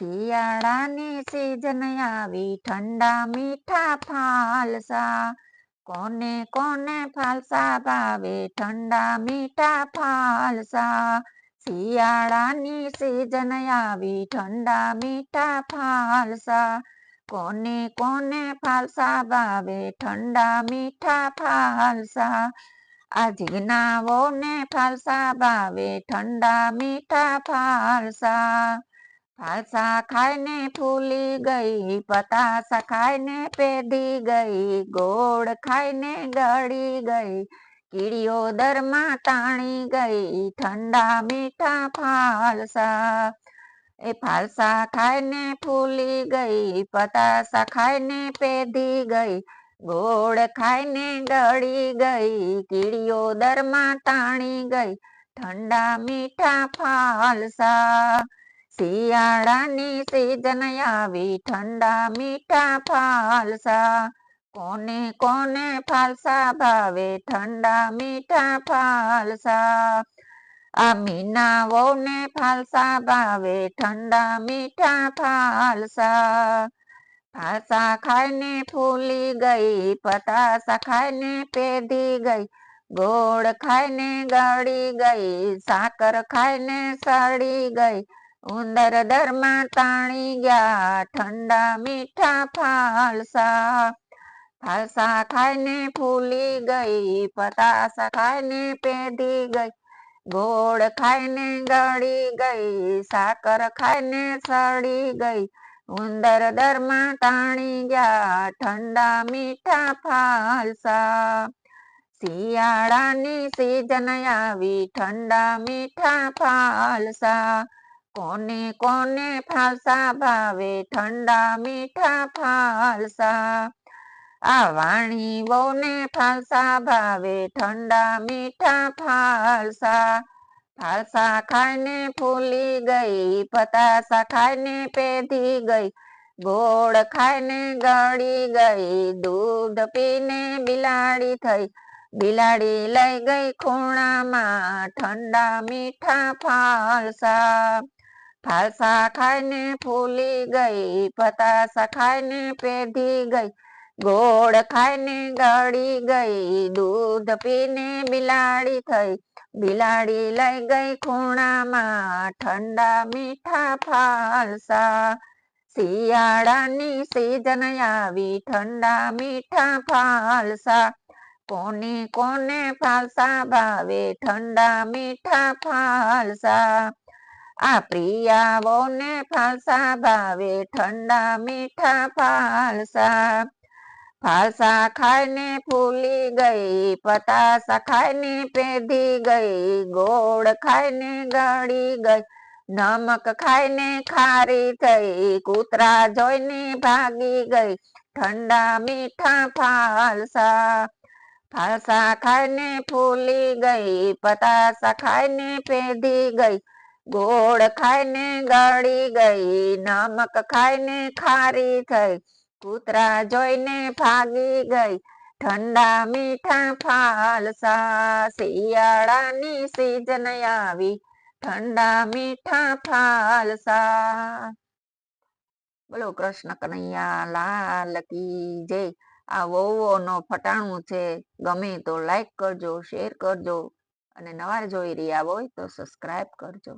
શિયાળાની સીઝન આવી, ઠંડા મીઠા ફાલસા. કોને કોને ફાલસા ભાવે, ઠંડા મીઠા ફાલસા. શિયાળાની સીઝન આવી, ઠંડા મીઠા ફાલસા. કોને કોને ફાલસા ભાવે, ઠંડા મીઠા ફાલસા. આ જીગનાવો ને ફાલસા ભાવે, ઠંડા મીઠા ફાલસા. ફાલસા ખાઈને ફૂલી ગઈ, પતાસા ખાઈને પેધી ગઈ, ગોળ ખાઈને ગળી ગઈ, કીડીઓ દરમાં તાણી ગઈ, ઠંડા મીઠા ફાલસા. એ ફાલસા ખાઈને ફૂલી ગઈ, પતાસા ખાઈને પેધી ગઈ, ગોળ ખાઈને ગળી ગઈ, કીડીઓ દરમાં તાણી ગઈ, ઠંડા મીઠા ફાલસા. શિયાળાની સીઝન આવી ઠંડા મીઠા ફાલસા. કોને કોને ફાલસા ભાવે ઠંડા મીઠા ફાલસા? આ મીનાવો ને ફાલસા ભાવે ઠંડા મીઠા ફાલસા. ફાલસા ખાઈને ફૂલી ગઈ, પતાસા ખાઈને પેધી ગઈ, ગોળ ખાઈને ગળી ગઈ, સાકર ખાઈને સડી ગઈ ઉંદર દરમાં તાણી ગયા, ઠંડા મીઠા ફાલસા. ફાલસા ખાઈને ફૂલી ગઈ, પતાસા ખાઈને પેધી ગઈ. ગોળ ખાઈને ગળી ગઈ, સાકર ખાઈને સડી ગઈ. ઉંદર દરમાં તાણી ગયા, ઠંડા મીઠા ફાલસા. શિયાળાની સીઝન આવી, ઠંડા મીઠા ફાલસા. કોને કોને ફાલસા ભાવે? ઠંડા મીઠા ફાલસા. આ વાણી બહુને ફાલસા ભાવે. ઠંડા મીઠા ફાલસા. ફાલસા ખાઈને ફૂલી ગઈ, પતાસા ખાઈને પેધી ગઈ. ગોળ ખાઈને ગળી ગઈ, દૂધ પીને બિલાડી થઈ. બિલાડી લઈ ગઈ ખૂણામાં, ઠંડા મીઠા ફાલસા. ફાલસા ખાઈને ફૂલી ગઈ પતાસા ખાઈને પેધી ગઈ, ગોળ ખાઈને ગળી ગઈ, દૂધ પીને બિલાડી થઈ, બિલાડી લઈ ગઈ ખૂણામાં, ઠંડા મીઠા ફાલસા, શિયાળાની સીઝન આવી, ઠંડા મીઠા ફાલસા, કોને કોને ફાલસા ભાવે, ઠંડા મીઠા ફાલસા આ પ્રિયાવો ને ફાલસા ભાવે, ઠંડા મીઠા ફાલસા. ફાલસા ખાઈને ફૂલી ગઈ, પતાસા ખાઈને પેધી ગઈ, ગોળ ખાઈને ગળી ગઈ, નમક ખાઈને ખારી થઈ, કૂતરા જોઈને ભાગી ગઈ, ઠંડા મીઠા ફાલસા. ફાલસા ખાઈને ફૂલી ગઈ, પતાસા ખાઈને પેધી ગઈ ગોળ ખાઈને ગળી ગઈ, નમક ખાઈને ખારી થઈ, કૂતરા જોઈને ભાગી ગઈ, ઠંડા મીઠા ફાલસા શિયાળાની સીઝન આવી, ઠંડા મીઠા ફાલસા બોલો કૃષ્ણ કનૈયા, લાલ કી જય, આ વહુઓ નો ફટાણું છે, ગમે તો લાઈક કરજો શેર કરજો, અને નવા જોઈ રહ્યા હોય તો સબસ્ક્રાઈબ કરજો.